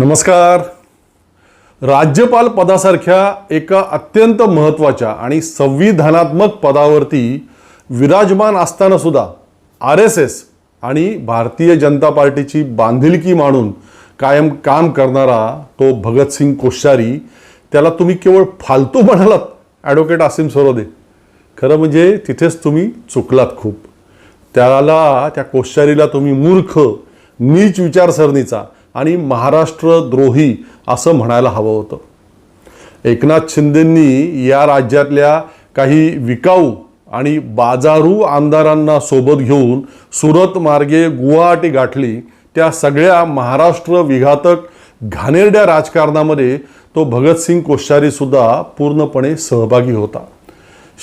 नमस्कार. राज्यपाल पदासारख्या एका अत्यंत महत्त्वाच्या आणि संविधानात्मक पदावरती विराजमान असताना सुद्धा आर एस एस आणि भारतीय जनता पार्टीची बांधिलकी मानून कायम काम करणारा तो भगतसिंग कोश्यारी त्याला तुम्ही केवळ फालतू म्हणालात ॲडव्होकेट आसिम सरोदे. खरं म्हणजे तिथेच तुम्ही चुकलात खूप. त्याला त्या कोश्यारीला तुम्ही मूर्ख नीच विचारसरणीचा आणि महाराष्ट्रद्रोही असं म्हणायला हवं होतं. एकनाथ शिंदेंनी या राज्यातल्या काही विकाऊ आणि बाजारू आमदारांना सोबत घेऊन सुरत मार्गे गुवाहाटी गाठली त्या सगळ्या महाराष्ट्र विघातक घाणेरड्या राजकारणामध्ये तो भगतसिंग कोश्यारीसुद्धा पूर्णपणे सहभागी होता.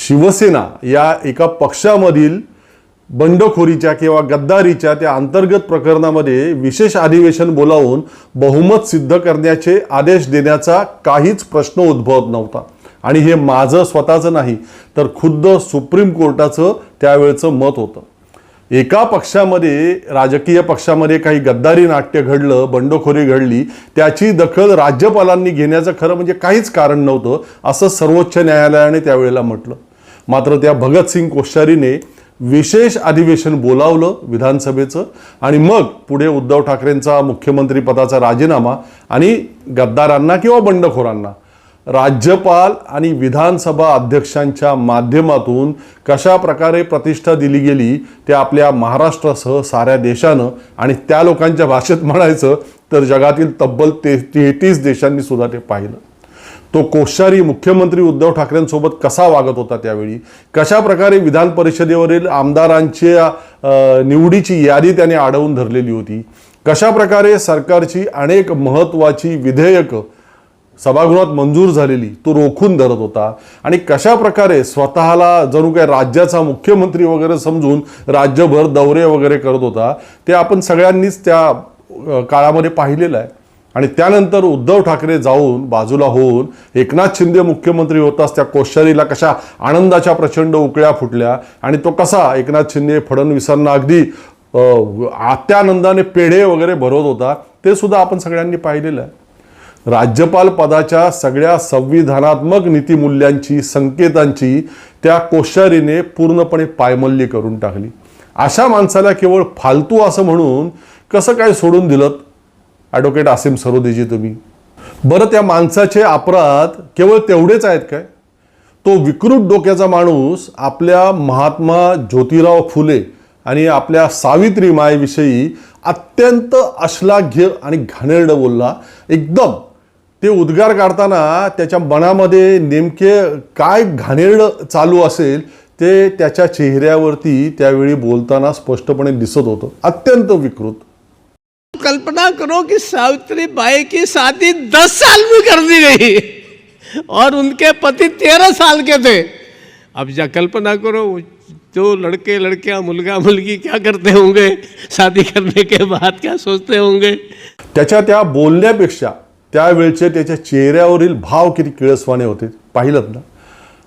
शिवसेना या एका पक्षामधील बंडखोरीच्या किंवा गद्दारीच्या त्या अंतर्गत प्रकरणामध्ये विशेष अधिवेशन बोलावून बहुमत सिद्ध करण्याचे आदेश देण्याचा काहीच प्रश्न उद्भवत नव्हता. आणि हे माझं स्वतःचं नाही तर खुद्द सुप्रीम कोर्टाचं त्यावेळचं मत होतं. एका पक्षामध्ये राजकीय पक्षामध्ये काही गद्दारी नाट्य घडलं बंडखोरी घडली त्याची दखल राज्यपालांनी घेण्याचं खरं म्हणजे काहीच कारण नव्हतं असं सर्वोच्च न्यायालयाने त्यावेळेला म्हटलं. मात्र त्या भगतसिंग कोश्यारीने विशेष अधिवेशन बोलावलं विधानसभेचं आणि मग पुढे उद्धव ठाकरेंचा मुख्यमंत्री पदाचा राजीनामा आणि गद्दारांना किंवा बंडखोरांना. राज्यपाल आणि विधानसभा अध्यक्षांच्या माध्यमातून कशा प्रकारे प्रतिष्ठा दिली गेली ते आपल्या महाराष्ट्रासह साऱ्या देशानं आणि त्या लोकांच्या भाषेत म्हणायचं तर जगातील तब्बल ते तेहतीस देशांनी सुद्धा ते पाहिलं. तो कोश्यारी मुख्यमंत्री उद्धव ठाकरेंसोबत कसा वागत होता त्यावेळी? कशा प्रकारे विधान परिषदेवरील आमदारांच्या निवडीची यादी त्याने अडवून धरलेली होती? कशा प्रकारे सरकारची अनेक महत्त्वाची विधेयकं सभागृहात मंजूर झालेली तो रोखून धरत होता? आणि कशा प्रकारे स्वतःला जणू काय राज्याचा मुख्यमंत्री वगैरे समजून राज्यभर दौरे वगैरे करत होता ते आपण सगळ्यांनीच त्या काळामध्ये पाहिलेलं आहे. आणि त्यानंतर उद्धव ठाकरे जाऊन बाजूला होऊन एकनाथ शिंदे मुख्यमंत्री होताच त्या कोश्यारीला कशा आनंदाच्या प्रचंड उकळ्या फुटल्या आणि तो कसा एकनाथ शिंदे फडणवीसांना अगदी आत्यानंदाने पेढे वगैरे भरवत होता ते सुद्धा आपण सगळ्यांनी पाहिलेलं आहे. राज्यपाल पदाच्या सगळ्या संविधानात्मक नीतिमूल्यांची संकेतांची त्या कोश्यारीने पूर्णपणे पायमल्ली करून टाकली. अशा माणसाला केवळ फालतू असं म्हणून कसं काय सोडून दिलं? ॲडव्होकेट आसिम सरोदेजी तुम्ही. बरं त्या माणसाचे अपराध केवळ तेवढेच आहेत काय? तो विकृत डोक्याचा माणूस आपल्या महात्मा ज्योतिराव फुले आणि आपल्या सावित्री मायेविषयी अत्यंत अश्लाघ्य आणि घाणेरडं बोलला. एकदम. ते उद्गार काढताना त्याच्या मनामध्ये नेमके काय घाणेरडं चालू असेल ते त्याच्या चेहऱ्यावरती त्यावेळी बोलताना स्पष्टपणे दिसत होतं. अत्यंत विकृत. कल्पना करो कि सावित्री बाई की शादी दस साल में कर दी गई। और उनके पति तेरह साल के थे। अब जा कल्पना करो जो लड़के लड़कियां मुलगा मुलगी क्या करते होंगे? शादी करने के बाद क्या सोचते होंगे? त्याच्या त्या बोलण्यापेक्षा त्यावेळचे त्याच्या चेहऱ्यावरील भाव किती किळसवाने होते पाहिलं ना?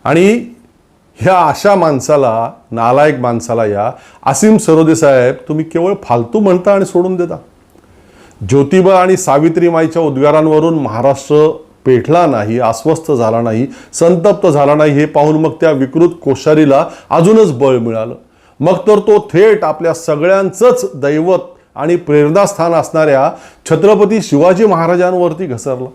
आणि ह्या अशा माणसाला नालायक माणसाला या असीम सरोदे साहेब तुम्ही केवळ फालतू म्हणता आणि सोडून देता. ज्योतिबा आणि सावित्रीमाईच्या उद्गारांवरून महाराष्ट्र पेटला नाही अस्वस्थ झाला नाही संतप्त झाला नाही हे पाहून मग त्या विकृत कोश्यारीला अजूनच बळ मिळालं. मग तर तो थेट आपल्या सगळ्यांचंच दैवत आणि प्रेरणास्थान असणाऱ्या छत्रपती शिवाजी महाराजांवरती घसरला.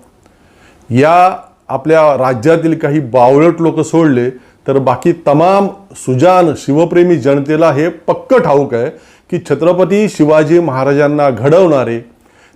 या आपल्या राज्यातील काही बावळट लोक सोडले तर बाकी तमाम सुजान शिवप्रेमी जनतेला हे पक्क ठाऊक आहे की छत्रपती शिवाजी महाराजांना घडवणारे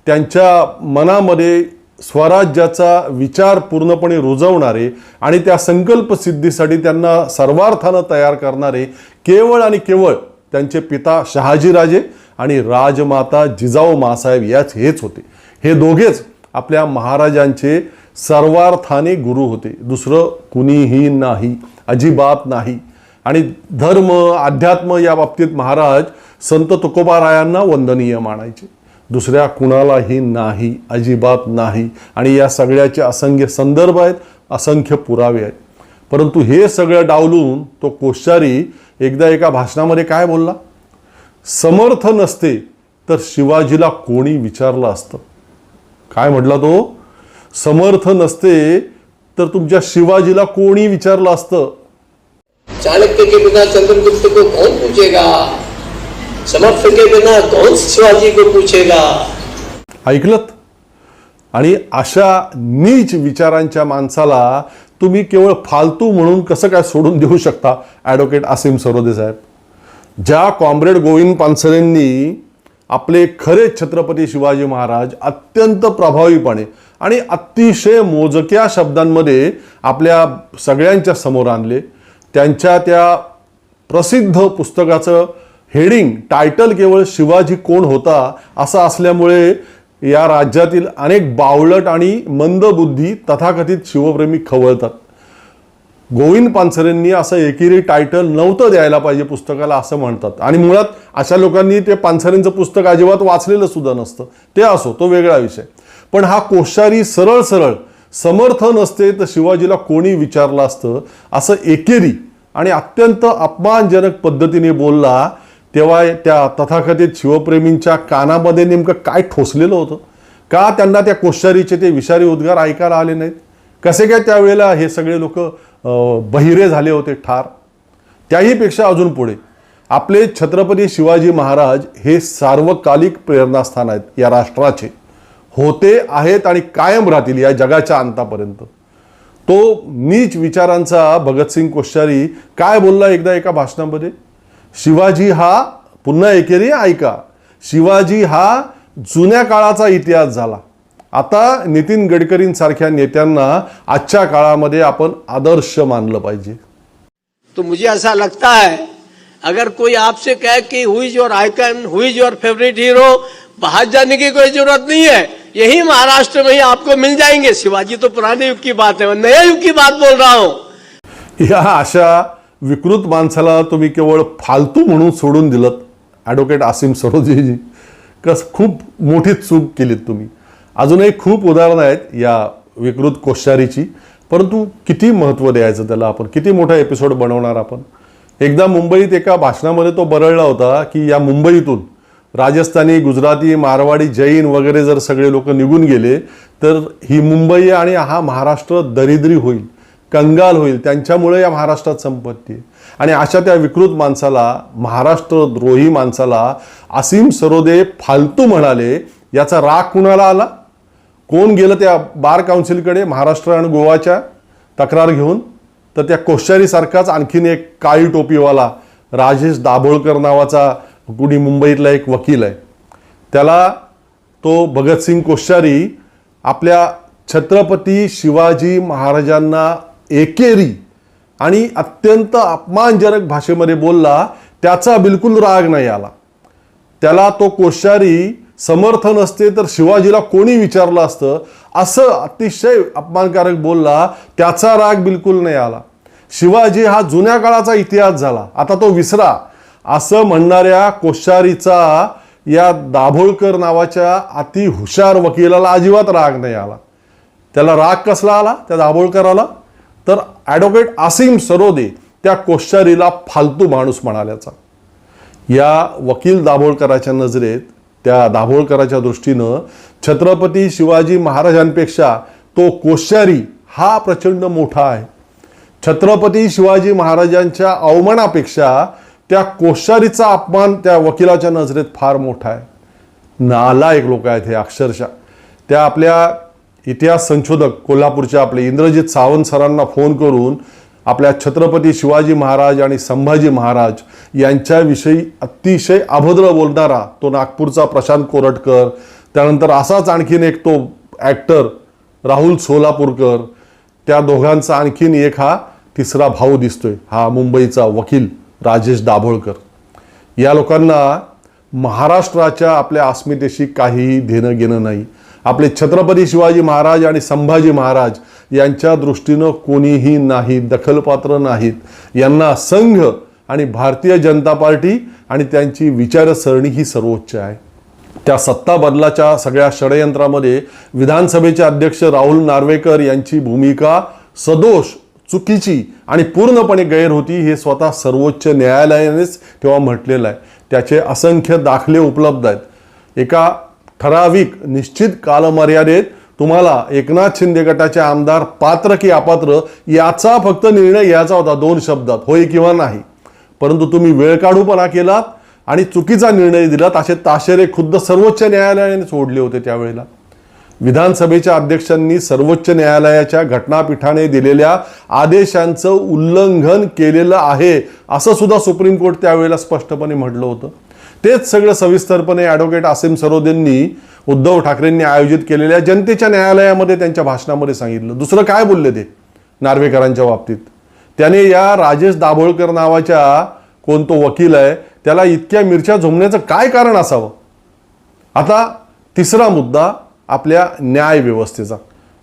त्यांच्या मनामध्ये स्वराज्याचा विचार पूर्णपणे रुजवणारे आणि त्या संकल्प सिद्धीसाठी त्यांना सर्वार्थानं तयार करणारे केवळ आणि केवळ त्यांचे पिता शहाजीराजे आणि राजमाता जिजाऊ मासाहेब याच हेच होते. हे दोघेच आपल्या महाराजांचे सर्वार्थाने गुरु होते. दुसरं कुणीही नाही अजिबात नाही. आणि धर्म अध्यात्म या बाबतीत महाराज संत तुकोबारायांना वंदनीय मानायचे. दुसऱ्या कुणालाही नाही अजिबात नाही. आणि या सगळ्याचे असंख्य संदर्भ आहेत असंख्य पुरावे आहेत. परंतु हे सगळं डावलून तो कोश्यारी एकदा एका भाषणामध्ये काय बोलला? समर्थ नसते तर शिवाजीला कोणी विचारलं असतं? काय म्हटला तो? समर्थ नसते तर तुमच्या शिवाजीला कोणी विचारलं असतं? चाणक्य के बिना चंद्रगुप्त को कौन पूछेगा? समर्थ के बिना कौन शिवाजी को पूछेगा? ऐकलत? आणि अशा नीच विचारांच्या माणसाला तुम्ही केवळ फालतू म्हणून कसं काय सोडून देऊ शकता ॲडव्होकेट आसिम सरोदे साहेब? ज्या कॉम्रेड गोविंद पानसरेंनी आपले खरे छत्रपती शिवाजी महाराज अत्यंत प्रभावीपणे आणि अतिशय मोजक्या शब्दांमध्ये आपल्या सगळ्यांच्या समोर आणले त्यांच्या त्या प्रसिद्ध पुस्तकाचं हेडिंग टायटल केवळ शिवाजी कोण होता असं असल्यामुळे या राज्यातील अनेक बावळट आणि मंदबुद्धी तथाकथित शिवप्रेमी खवळतात. गोविंद पानसरेंनी असं एकेरी टायटल नव्हतं द्यायला पाहिजे पुस्तकाला असं म्हणतात. आणि मुळात अशा लोकांनी ते पानसरेंचं पुस्तक अजिबात वाचलेलं सुद्धा नसतं. ते असो तो वेगळा विषय. पण हा कोश्यारी सरळ सरळ समर्थ नसते तर शिवाजीला कोणी विचारलं असतं? असं एकेरी आणि अत्यंत अपमानजनक पद्धतीने बोलला तेव्हा त्या तथाकथित शिवप्रेमींच्या कानामध्ये नेमकं काय ठोसलेलं होतं? का त्यांना त्या कोश्यारीचे ते विषारी उद्गार ऐकायला आले नाहीत? कसे काय त्यावेळेला हे सगळे लोक बहिरे झाले होते ठार? त्याहीपेक्षा अजून पुढे. आपले छत्रपती शिवाजी महाराज हे सार्वकालिक प्रेरणास्थान आहेत या राष्ट्राचे. होते आहेत आणि कायम राहतील या जगाच्या अंतापर्यंत. तो नीच विचारांचा भगतसिंग कोश्यारी काय बोलला एकदा एका भाषणामध्ये? शिवाजी हा पुन्हा एकेरी ऐका. शिवाजी हा जुन्या काळाचा इतिहास झाला. आता नितीन गडकरींसारख्या नेत्यांना आजच्या काळामध्ये आपण आदर्श मानलं पाहिजे. तो मुझे ऐसा लगता है अगर कोई आपसे कहे कि who is your icon who is your favourite hero बाहर जाने की कोई जरूरत नहीं है। यही महाराष्ट्र में ही आपको मिल जाएंगे। शिवाजी तो पुराने युग की बात है मैं नए युग की बात बोल रहा हूं। या अशा विकृत माणसाला तुम्ही केवळ फालतू म्हणून सोडून दिलं ॲडव्होकेट आसिम सरोजीजी कस खूप मोठी चूक केलीत तुम्ही. अजूनही खूप उदाहरणं आहेत या विकृत कोश्यारीची. परंतु किती महत्त्व द्यायचं त्याला आपण? किती मोठा एपिसोड बनवणार आपण? एकदा मुंबईत एका भाषणामध्ये तो बरळला होता की या मुंबईतून राजस्थानी गुजराती मारवाडी जैन वगैरे जर सगळे लोक निघून गेले तर ही मुंबई आणि हा महाराष्ट्र दरिद्री होईल. कंगाल होईल त्यांच्यामुळे या महाराष्ट्रात संपत्ती आहे. आणि अशा त्या विकृत माणसाला महाराष्ट्र द्रोही माणसाला असीम सरोदे फालतू म्हणाले याचा राग कुणाला आला? कोण गेलं त्या बार काउन्सिलकडे महाराष्ट्र आणि गोवाच्या तक्रार घेऊन? तर त्या कोश्यारीसारखाच आणखीन एक काळी टोपीवाला राजेश दाभोळकर नावाचा कुणी मुंबईतला एक वकील आहे. त्याला तो भगतसिंग कोश्यारी आपल्या छत्रपती शिवाजी महाराजांना एकेरी आणि अत्यंत अपमानजनक भाषेमध्ये बोलला त्याचा बिलकुल राग नाही आला. त्याला तो कोश्यारी समर्थ नसते तर शिवाजीला कोणी विचारलं असतं? असं अतिशय अपमानकारक बोलला त्याचा राग बिलकुल नाही आला. शिवाजी हा जुन्या काळाचा इतिहास झाला. आता तो विसरा. असं म्हणणाऱ्या कोश्यारीचा या दाभोळकर नावाच्या अति हुशार वकिलाला अजिबात राग नाही आला. त्याला राग कसला आला? त्या दाभोळकराला तर ॲडव्होकेट आसिम सरोदे त्या कोश्यारीला फालतू माणूस म्हणाल्याचा. या वकील दाभोळकराच्या नजरेत त्या दाभोळकराच्या दृष्टीनं छत्रपती शिवाजी महाराजांपेक्षा तो कोश्यारी हा प्रचंड मोठा आहे. छत्रपती शिवाजी महाराजांच्या अवमानापेक्षा त्या कोश्यारीचा अपमान त्या वकिलाच्या नजरेत फार मोठा आहे. नालायक लोक आहेत हे अक्षरशः. त्या आपल्या इतिहास संशोधक कोल्हापूरच्या आपले इंद्रजित सावंत सरांना फोन करून आपल्या छत्रपती शिवाजी महाराज आणि संभाजी महाराज यांच्याविषयी अतिशय अभद्र बोलणारा तो नागपूरचा प्रशांत कोरटकर त्यानंतर असाच आणखीन एक तो ॲक्टर राहुल सोलापूरकर त्या दोघांचा आणखीन एक हा तिसरा भाऊ दिसतोय हा मुंबईचा वकील राजेश दाभोळकर. या लोकांना महाराष्ट्राच्या आपल्या अस्मितेशी काहीही देणं घेणं नाही. आपले छत्रपती शिवाजी महाराज आणि संभाजी महाराज यांच्या दृष्टीनं कोणीही नाही दखलपात्र नाहीत. यांना संघ आणि भारतीय जनता पार्टी आणि त्यांची विचारसरणी ही सर्वोच्च आहे. त्या सत्ता बदलाच्या सगळ्या षडयंत्रामध्ये विधानसभेचे अध्यक्ष राहुल नार्वेकर यांची भूमिका सदोष चुकीची आणि पूर्णपणे गैर होती हे स्वतः सर्वोच्च न्यायालयानेच तेव्हा म्हटलेलं आहे. त्याचे असंख्य दाखले उपलब्ध आहेत. एका ठराविक निश्चित कालमर्यादेत तुम्हाला एकनाथ शिंदे गटाचे आमदार पात्र की अपात्र याचा फक्त निर्णय घ्यायचा होता दोन शब्दात. होय किंवा नाही. परंतु तुम्ही वेळ काढूपणा केलात आणि चुकीचा निर्णय दिलात असे ताशेरे खुद्द सर्वोच्च न्यायालयाने सोडले होते त्यावेळेला. विधानसभेच्या अध्यक्षांनी सर्वोच्च न्यायालयाच्या घटनापीठाने दिलेल्या आदेशांचं उल्लंघन केलेलं आहे असं सुद्धा सुप्रीम कोर्ट त्यावेळेला स्पष्टपणे म्हटलं होतं. तेच सगळं सविस्तरपणे ॲडव्होकेट आसिम सरोदेंनी उद्धव ठाकरेंनी आयोजित केलेल्या जनतेच्या न्यायालयामध्ये त्यांच्या भाषणामध्ये सांगितलं. दुसरं काय बोलले ते? नार्वेकरांच्या बाबतीत. त्याने या राजेश दाभोळकर नावाच्या कोण तो वकील आहे त्याला इतक्या मिरच्या झोमण्याचं काय कारण असावं? आता तिसरा मुद्दा आपल्या न्याय व्यवस्थेचा.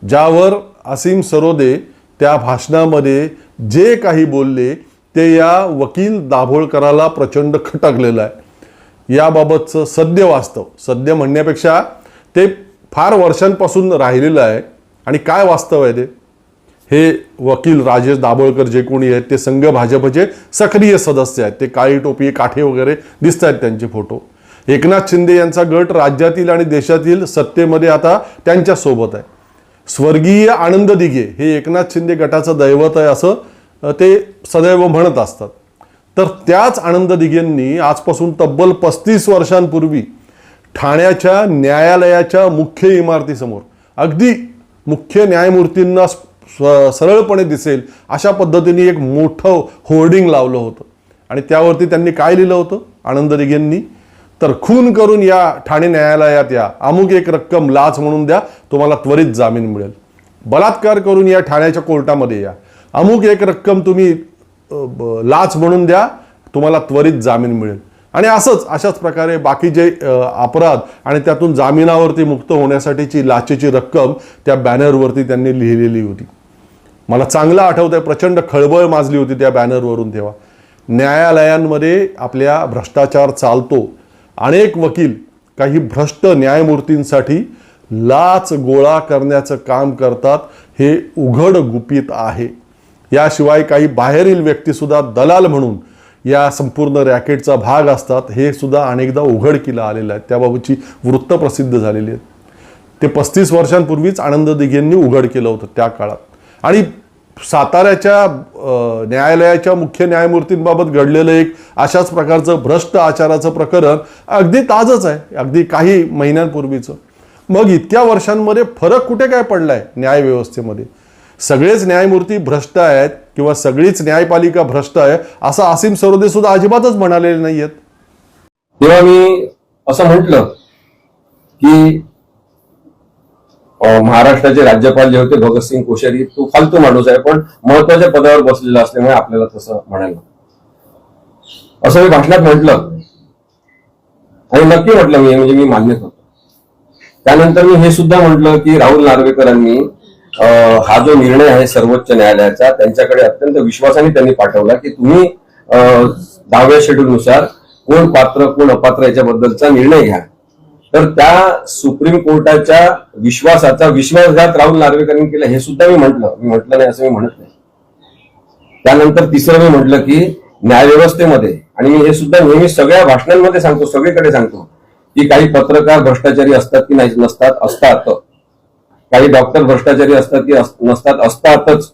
ज्यावर असीम सरोदे त्या भाषणामध्ये जे काही बोलले ते या वकील दाभोळकराला प्रचंड खटकलेलं आहे. याबाबतचं सद्य वास्तव. सद्य म्हणण्यापेक्षा ते फार वर्षांपासून राहिलेलं आहे. आणि काय वास्तव आहे ते? हे वकील राजेश दाभोळकर जे कोणी आहेत ते संघ भाजपचे सक्रिय सदस्य आहेत. ते काळी टोपी काठे वगैरे दिसत आहेत त्यांचे फोटो. एकनाथ शिंदे यांचा गट राज्यातील आणि देशातील सत्तेमध्ये आता त्यांच्यासोबत आहे. स्वर्गीय आनंद दिघे हे एकनाथ शिंदे गटाचं दैवत आहे असं ते सदैव म्हणत असतात. तर त्याच आनंद दिघेंनी आजपासून तब्बल पस्तीस वर्षांपूर्वी ठाण्याच्या न्यायालयाच्या मुख्य इमारतीसमोर अगदी मुख्य न्यायमूर्तींना सरळपणे दिसेल अशा पद्धतीने एक मोठं होर्डिंग लावलं होतं. आणि त्यावरती त्यांनी काय लिहिलं होतं? आनंद दिघेंनी तर खून करून या ठाणे न्यायालयात या. अमुक एक रक्कम लाच म्हणून द्या तुम्हाला त्वरित जामीन मिळेल. बलात्कार करून या ठाण्याच्या कोर्टामध्ये या. अमुक एक रक्कम तुम्ही लाच म्हणून द्या तुम्हाला त्वरित जामीन मिळेल. आणि असंच अशाच प्रकारे बाकी जे अपराध आणि त्यातून जामिनावरती मुक्त होण्यासाठीची लाचेची रक्कम त्या बॅनरवरती त्यांनी लिहिलेली होती. मला चांगलं आठवतं आहे प्रचंड खळबळ माजली होती त्या बॅनरवरून तेव्हा. न्यायालयांमध्ये आपल्या भ्रष्टाचार चालतो. अनेक वकील काही भ्रष्ट न्यायमूर्तींसाठी लाच गोळा करण्याचं काम करतात हे उघड गुपित आहे. याशिवाय काही बाहेरील व्यक्तीसुद्धा दलाल म्हणून या संपूर्ण रॅकेटचा भाग असतात हे सुद्धा अनेकदा उघडकीला आलेलं आहे. त्याबाबतची वृत्त प्रसिद्ध झालेली आहेत. ते पस्तीस वर्षांपूर्वीच आनंद दिघेंनी उघड केलं होतं त्या काळात. आणि साताऱ्याच्या न्यायालयाच्या मुख्य न्यायमूर्तींबाबत घडलेलं एक अशाच प्रकारचं भ्रष्ट आचाराचं प्रकरण अगदी ताजच आहे. अगदी काही महिन्यांपूर्वीचं. मग इतक्या वर्षांमध्ये फरक कुठे काय पडलाय न्यायव्यवस्थेमध्ये? सगळेच न्यायमूर्ती भ्रष्ट आहेत किंवा सगळीच न्यायपालिका भ्रष्ट आहे असं असीम सरोदे सुद्धा अजिबातच म्हणालेले नाहीयेत. तेव्हा मी असं म्हटलं की महाराष्ट्राचे राज्यपाल जे होते भगतसिंग कोश्यारी तो फालतू माणूस आहे पण महत्त्वाच्या पदावर बसलेला असल्यामुळे आपल्याला तसं म्हणायला असं मी भाषणात म्हटलं. आणि नक्की म्हटलं मी म्हणजे मी मान्य करतो त्यानंतर मी हे सुद्धा म्हटलं की राहुल नार्वेकरांनी हा जो निर्णय आहे सर्वोच्च न्यायालयाचा त्यांच्याकडे अत्यंत विश्वासाने त्यांनी पाठवला की तुम्ही दहाव्या शेड्यूलनुसार कोण पात्र कोण अपात्र याच्याबद्दलचा निर्णय घ्या. तर त्या सुप्रीम कोर्टाच्या विश्वासाचा विश्वासघात राहुल नार्वेकरांनी केला हे सुद्धा मी म्हटलं. मी म्हटलं नाही असं मी म्हणत नाही. त्यानंतर तिसरं मी म्हटलं की न्यायव्यवस्थेमध्ये आणि हे सुद्धा नेहमी सगळ्या भाषणांमध्ये सांगतो सगळीकडे सांगतो की काही पत्रकार भ्रष्टाचारी असतात की नाही नसतात असतात. काही डॉक्टर भ्रष्टाचारी असतात की नसतात असतातच.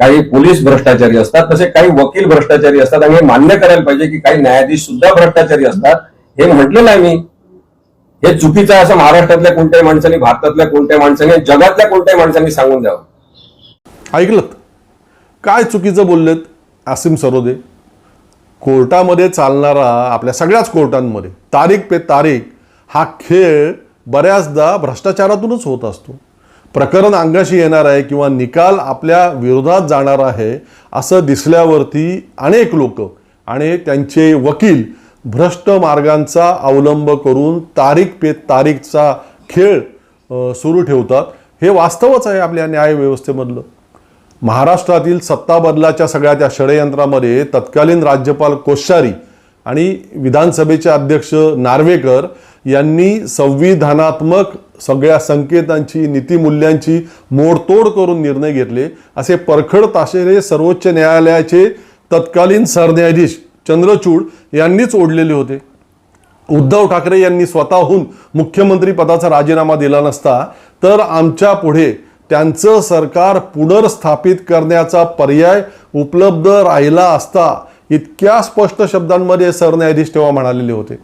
काही पोलीस भ्रष्टाचारी असतात तसे काही वकील भ्रष्टाचारी असतात. आणि हे मान्य करायला पाहिजे की काही न्यायाधीश सुद्धा भ्रष्टाचारी असतात. हे म्हटलेलं आहे मी. हे चुकीचं असं महाराष्ट्रातल्या कोणत्याही माणसाने भारतातल्या कोणत्याही माणसाने जगातल्या कोणत्याही माणसाने सांगून द्यावं. ऐकलं? काय चुकीचं बोललेत आसिम सरोदे? कोर्टामध्ये चालणारा आपल्या सगळ्याच कोर्टांमध्ये तारीख पे तारीख हा खेळ बऱ्याचदा भ्रष्टाचारातूनच होत असतो. प्रकरण अंगाशी येणार आहे किंवा निकाल आपल्या विरोधात जाणार आहे असं दिसल्यावरती अनेक लोक आणि त्यांचे वकील भ्रष्ट मार्गांचा अवलंब करून तारीख पे तारीखचा खेळ सुरू ठेवतात. हे वास्तवच आहे आपल्या न्यायव्यवस्थेमधलं महाराष्ट्रातील सत्ता बदलाच्या सगळ्या त्या षडयंत्रामध्ये तत्कालीन राज्यपाल कोश्यारी आणि विधानसभेचे अध्यक्ष नार्वेकर यांनी संविधानात्मक सगळ्या संकेतांची नीतिमूल्यांची मोडतोड करून निर्णय घेतले. असे परखड ताशेरे सर्वोच्च न्यायालयाचे तत्कालीन सरन्यायाधीश चंद्रचूड यांनीच ओढलेले होते. उद्धव ठाकरे यांनी स्वतःहून मुख्यमंत्री पदाचा राजीनामा दिला नसता तर आमच्या पुढे त्यांचं सरकार पुनर्स्थापित करण्याचा पर्याय उपलब्ध राहिला असता इतक्या स्पष्ट शब्दांमध्ये सरन्यायाधीश तेव्हा म्हणालेले होते.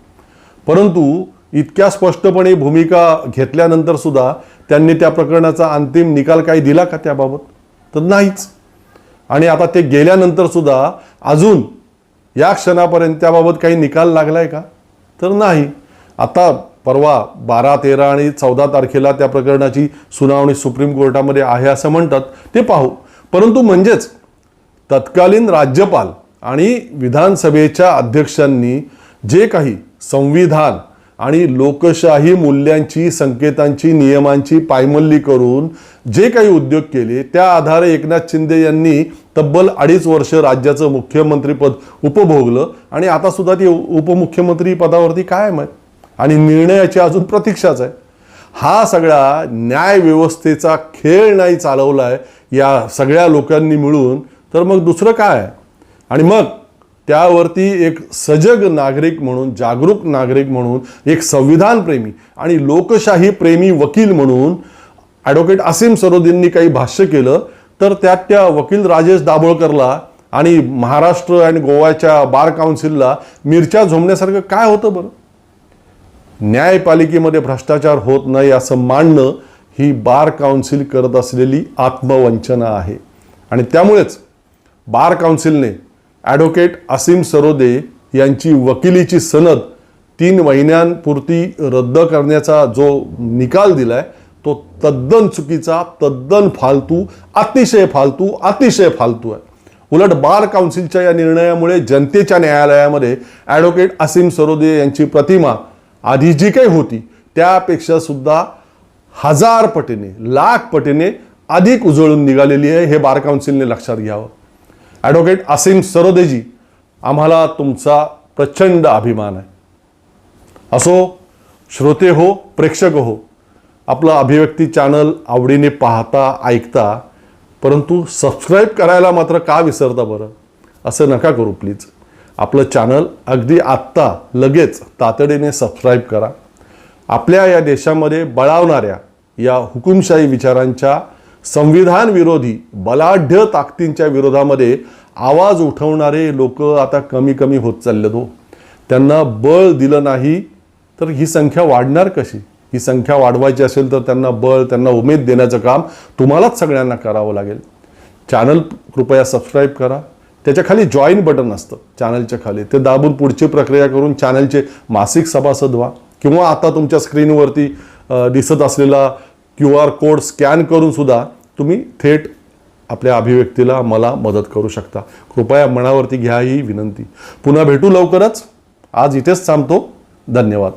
परंतु इतक्या स्पष्टपणे भूमिका घेतल्यानंतर सुद्धा त्यांनी त्या प्रकरणाचा अंतिम निकाल काही दिला का त्याबाबत? तर नाहीच. आणि आता ते गेल्यानंतर सुद्धा अजून या क्षणापर्यंत त्याबाबत काही निकाल लागलाय का? तर नाही. आता परवा बारा तेरा आणि चौदा तारखेला त्या प्रकरणाची सुनावणी सुप्रीम कोर्टामध्ये आहे असं म्हणतात ते पाहू. परंतु म्हणजेच तत्कालीन राज्यपाल आणि विधानसभेच्या अध्यक्षांनी जे काही संविधान आणि लोकशाही मूल्यांची संकेतांची नियमांची पायमल्ली करून जे काही उद्योग केले त्या आधारे एकनाथ शिंदे यांनी तब्बल अडीच वर्ष राज्याचं मुख्यमंत्रीपद उपभोगलं. आणि आता सुद्धा ती उपमुख्यमंत्री पदावरती कायम आहे आणि निर्णयाची अजून प्रतीक्षाच आहे. हा सगळा न्याय व्यवस्थेचा खेळ नाही चालवलाय या सगळ्या लोकांनी मिळून. तर मग दुसरं काय आणि मग त्यावरती एक सजग नागरिक म्हणून जागरूक नागरिक म्हणून एक संविधानप्रेमी आणि लोकशाही प्रेमी वकील म्हणून ॲडव्होकेट असीम सरोदींनी काही भाष्य केलं तर त्यात त्या वकील राजेश दाभोळकरला आणि महाराष्ट्र आणि गोव्याच्या बार काउन्सिलला मिरच्या झोमण्यासारखं काय होतं बरं? न्यायपालिकेमध्ये भ्रष्टाचार होत नाही असं मांडणं ही बार काउन्सिल करत असलेली आत्मवंचना आहे. आणि त्यामुळेच बार काउन्सिलने ॲडव्होकेट असीम सरोदे यांची वकिलीची सनद तीन महिन्यांपुरती रद्द करण्याचा जो निकाल दिलाय तो तद्दन चुकीचा तद्दन फालतू अतिशय फालतू अतिशय फालतू आहे. उलट बार काउन्सिलच्या या निर्णयामुळे जनतेच्या न्यायालयामध्ये ॲडव्होकेट असीम सरोदे यांची प्रतिमा आधी जी काही होती त्यापेक्षा सुद्धा हजार पटीने लाख पटीने अधिक उजळून निघालेली आहे हे बार काउन्सिलने लक्षात घ्यावं. ॲडव्होकेट असीम सरोदेजी आम्हाला तुमचा प्रचंड अभिमान आहे. असो श्रोते हो प्रेक्षक हो आपलं अभिव्यक्ती चॅनल आवडीने पाहता ऐकता परंतु सबस्क्राईब करायला मात्र का विसरता बरं? असं नका करू प्लीज आपलं चॅनल अगदी आत्ता लगेच तातडीने सबस्क्राईब करा. आपल्या या देशामध्ये बळावणाऱ्या या हुकुमशाही विचारांच्या संविधान विरोधी बलाढ्य ताकदींच्या विरोधामध्ये आवाज उठवणारे लोक आता कमी कमी होत चालले हो. त्यांना बळ दिलं नाही तर ही संख्या वाढणार कशी? ही संख्या वाढवायची असेल तर त्यांना बळ त्यांना उमेद देण्याचं काम तुम्हालाच सगळ्यांना करावं लागेल. चॅनल कृपया सबस्क्राईब करा. त्याच्याखाली जॉईन बटन असतं चॅनलच्या खाली. ते दाबून पुढची प्रक्रिया करून चॅनलचे मासिक सभासद व्हा. किंवा आता तुमच्या स्क्रीनवरती दिसत असलेला क्यू आर कोड स्कॅन करून सुद्धा तुम्ही थेट आपल्या अभिव्यक्तीला मला मदत करू शकता. कृपया मनावरती घ्या ही विनंती. पुन्हा भेटू लवकरच. आज इथेच थांबतो. धन्यवाद.